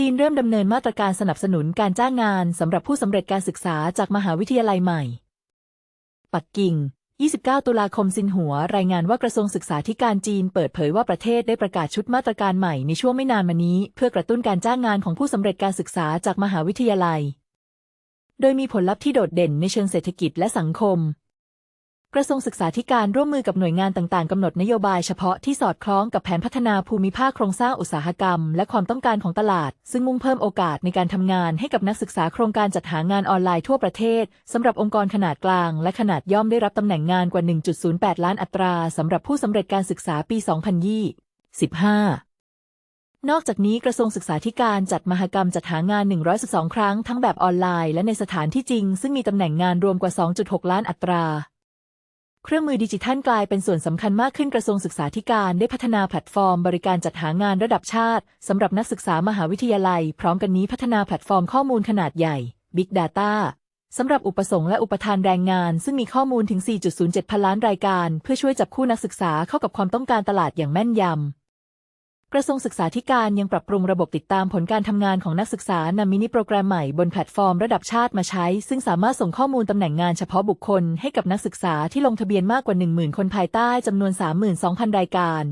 จีนเริ่มดำเนินมาตรการสนับสนุนการจ้างงานสำหรับผู้สำเร็จการศึกษาจากมหาวิทยาลัยใหม่ ปักกิ่ง 29 ตุลาคมซินหัว รายงานว่ากระทรวงศึกษาธิการจีนเปิดเผยว่าประเทศได้ประกาศชุดมาตรการใหม่ในช่วงไม่นานมานี้ เพื่อกระตุ้นการจ้างงานของผู้สำเร็จการศึกษาจากมหาวิทยาลัย โดยมีผลลัพธ์ที่โดดเด่นในเชิงเศรษฐกิจและสังคม กระทรวงศึกษาธิการร่วมมือกับหน่วยงานต่างๆกำหนดนโยบายเฉพาะที่สอดคล้องกับแผนพัฒนาภูมิภาคโครงสร้างอุตสาหกรรม และความต้องการของตลาด ซึ่งมุ่งเพิ่มโอกาสในการทำงานให้กับนักศึกษาโครงการจัดหางานออนไลน์ทั่วประเทศสำหรับองค์กรขนาดกลาง และขนาดย่อมได้รับตำแหน่งงานกว่า 1.08 ล้านอัตราสำหรับผู้สำเร็จการศึกษาปี 2025นอกจากนี้กระทรวงศึกษาธิการจัดมหกรรมจัดหางาน 112 ครั้งทั้งแบบออนไลน์และในสถานที่จริง ซึ่งมีตำแหน่งงานรวมกว่า 2.6 ล้านอัตรา เครื่องมือดิจิทัลกลายเป็นส่วนสำคัญมากขึ้นกระทรวงศึกษาธิการได้พัฒนาแพลตฟอร์ม บริการจัดหางานระดับชาติสำหรับนักศึกษามหาวิทยาลัย พร้อมกันนี้พัฒนาแพลตฟอร์มข้อมูลขนาดใหญ่ Big Data สำหรับอุปสงค์และอุปทานแรงงาน ซึ่งมีข้อมูลถึง 4.07 พันล้านรายการ เพื่อช่วยจับคู่นักศึกษาเข้ากับความต้องการตลาดอย่างแม่นยำ กระทรวงศึกษาธิการยังปรับปรุงระบบติดตามผลการทำงานของนักศึกษานำมินิโปรแกรมใหม่บนแพลตฟอร์มระดับชาติมาใช้ ซึ่งสามารถส่งข้อมูลตำแหน่งงานเฉพาะบุคคลให้กับนักศึกษาที่ลงทะเบียนมากกว่า 10,000 คนภายใต้จำนวน 32,000 รายการ